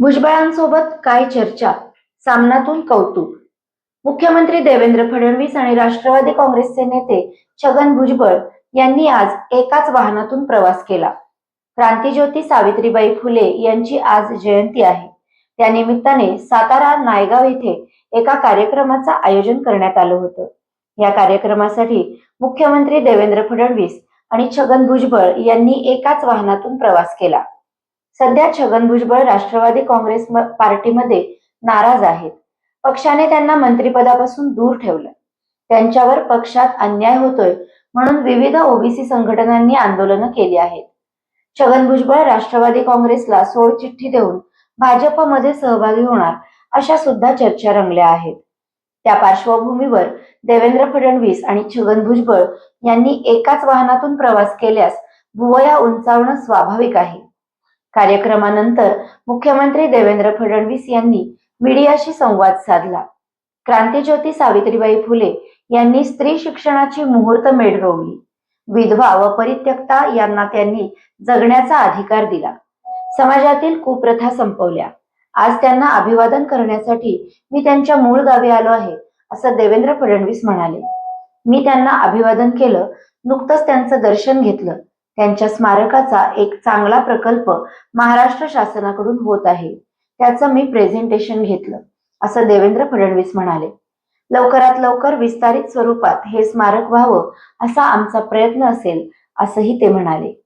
भुजबळांसोबत काय चर्चा? सामनातून कौतुक. मुख्यमंत्री देवेंद्र फडणवीस आणि राष्ट्रवादी काँग्रेसचे नेते छगन भुजबळ यांनी आज एकाच वाहनातून प्रवास केला. क्रांतीज्योती सावित्रीबाई फुले यांची आज जयंती आहे. त्यानिमित्ताने सातारा नायगाव येथे एका कार्यक्रमाचं आयोजन करण्यात आलं होतं. या कार्यक्रमासाठी मुख्यमंत्री देवेंद्र फडणवीस आणि छगन भुजबळ यांनी एकाच वाहनातून प्रवास केला. सध्या छगन भुजबळ राष्ट्रवादी काँग्रेस पार्टीमध्ये नाराज आहेत. पक्षाने त्यांना मंत्रिपदापासून दूर ठेवलं. त्यांच्यावर पक्षात अन्याय होतोय म्हणून विविध ओबीसी संघटनांनी आंदोलनं केली आहेत. छगन भुजबळ राष्ट्रवादी काँग्रेसला सोडचिठ्ठी देऊन भाजपमध्ये सहभागी होणार अशा सुद्धा चर्चा रंगल्या आहेत. त्या पार्श्वभूमीवर देवेंद्र फडणवीस आणि छगन भुजबळ यांनी एकाच वाहनातून प्रवास केल्यास भुवया उंचावणं स्वाभाविक आहे. कार्यक्रमानंतर मुख्यमंत्री देवेंद्र फडणवीस यांनी मीडियाशी संवाद साधला. क्रांतीज्योती सावित्रीबाई फुले यांनी स्त्री शिक्षणाची मुहूर्त मेढ रोवली. विधवा व परित्यक्ता यांना त्यांनी जगण्याचा अधिकार दिला. समाजातील कुप्रथा संपवल्या. आज त्यांना अभिवादन करण्यासाठी मी त्यांच्या मूळ गावी आलो आहे असं देवेंद्र फडणवीस म्हणाले. मी त्यांना अभिवादन केलं नुकतंच त्यांचं दर्शन घेतलं. त्यांच्या स्मारकाचा एक चांगला प्रकल्प महाराष्ट्र शासनाकडून होत आहे. त्याचं मी प्रेझेंटेशन घेतलं. असं देवेंद्र फडणवीस म्हणाले. लवकरात लवकर विस्तारित स्वरूपात हे स्मारक व्हावं असा आमचा प्रयत्न असेल असंही ते म्हणाले.